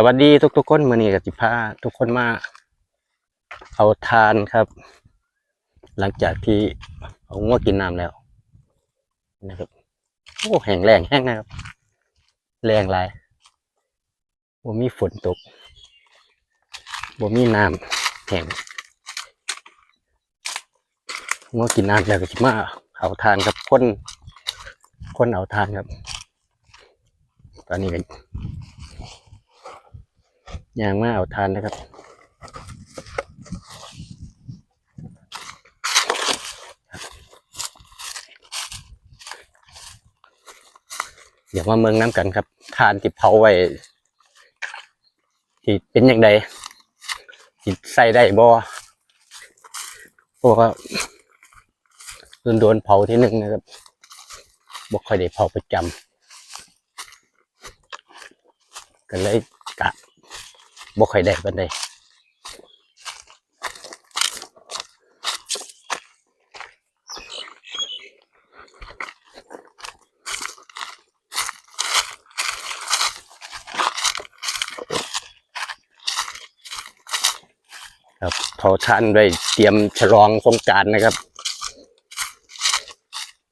สวัสดีทุกๆคนมือนี้ก็สิพาทุกคนมาเอาทานครับ หลังจากที่เอางัวกินน้ำแล้ว นะครับโอ้แห้งแรงแห้งนะครับ แรงหลายบ่มีฝนตกบ่มีน้ำแห้งงัวกินน้ำแล้วก็สิมาเอาทานครับคนคนเอาทานครับ ตอนนี้ก็ ยางมาเอาทานนะครับเดี๋ยวมาเมืองน้ำกันครับทานที่เผาไว้ที่เป็นอย่างไรที่ใส่ได้บ่เพราะว่าโดนโดนๆเผาที่หนึ่งนะครับบ่ค่อยได้เผาประจำก็เลยกะ บ่ค่อยได้ปานใดครับเผาทานไว้เตรียมฉลองสงการนะครับ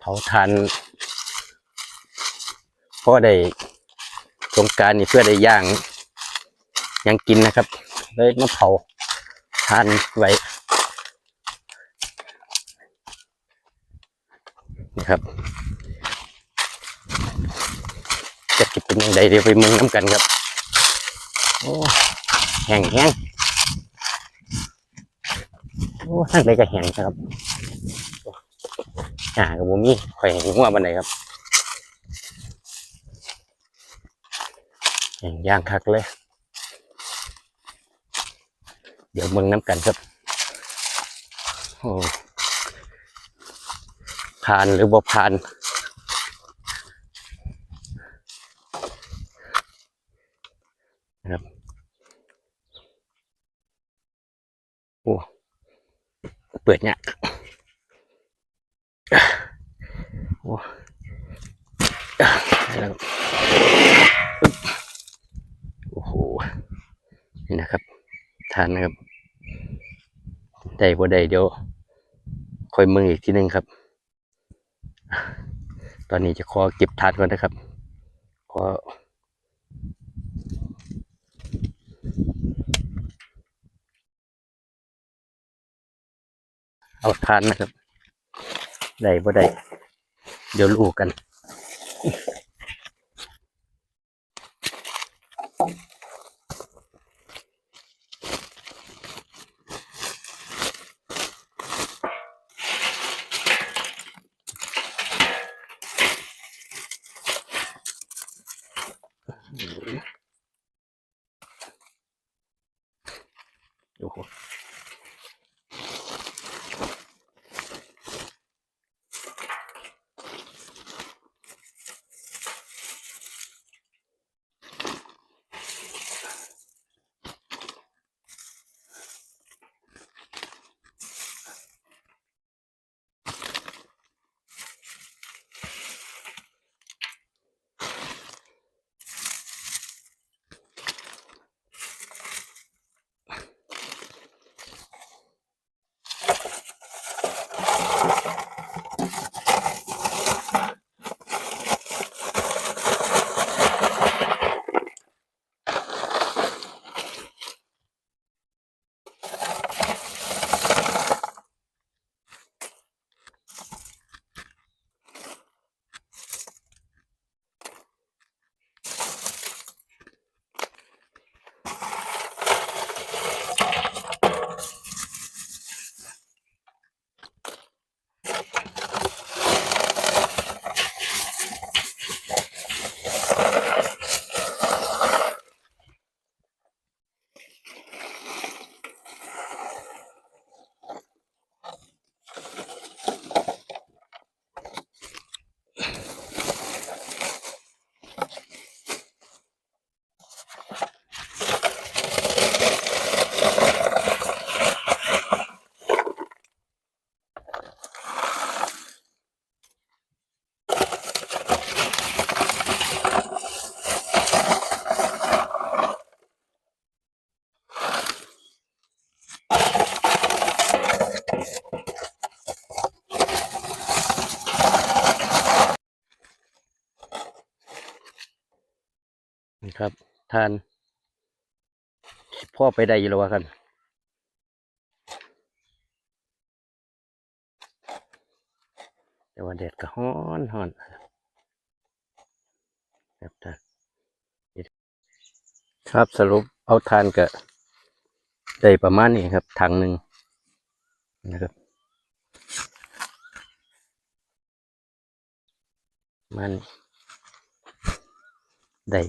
เผาทานเพราะได้สงการนี่เพื่อได้ย่าง ยังกินนะครับเลยมาเผาทานไว้นะครับจะกินเป็นยังไงเดี๋ยวไปมืองน้ำกันครับโอ้แห้งแห้งโอ้ทั้งใดก็แห้งครับหากับผมมีข่อยแห้งหัวบันไดครับแห้งย่างคักเลย เดี๋ยวเมืองน้ำกันครับโอ้ผ่านหรือบ่ผ่านนะครับโอ้เปิดเนี่ยโอ้แล้วก็ปึ๊บโอ้โห นี่นะครับ ทานนะครับได้บ่ได้เดี๋ยวคอยมึงอีกทีนึงครับ ตอนนี้จะขอเก็บทานก่อนนะครับขอเอาทานนะครับได้บ่ได้เดี๋ยวรู้กัน โครับทานพ่อไปได้ยู่แล้ววะกันแต่ว่าแดดก็ฮ้อนฮ้อนครับท่านครับสรุปเอาทานก็ได้ประมาณนี้ครับถังหนึ่งนะครับมันได้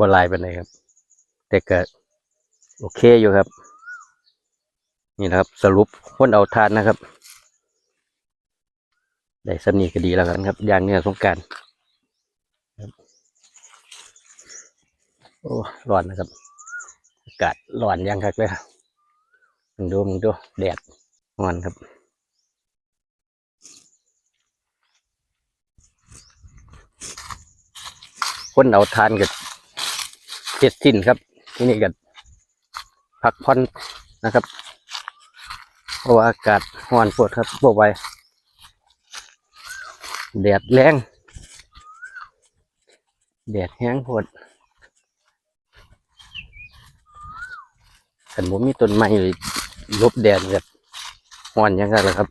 บลายไปเลยครับ แต่ก็โอเคอยู่ครับ นี่นะครับ สรุปคนเอาทานนะครับ ได้สำนีก็ดีแล้วกันครับอย่างเนื้อสงการโอ้ร้อนนะครับอากาศร้อนยังครับเลยมึงดูมึงดูแดดร้อนครับคนเอาทานกับ เจ็ดสิ้นครับที่นี่กับพักผ่อนนะครับ เพราะว่าอากาศร้อนปวดครับบวกไหวแดดแรงแดดแห้งปวดขันผมมีต้นไม้เลยลบแดดแบบร้อนยังไงล่ะครับ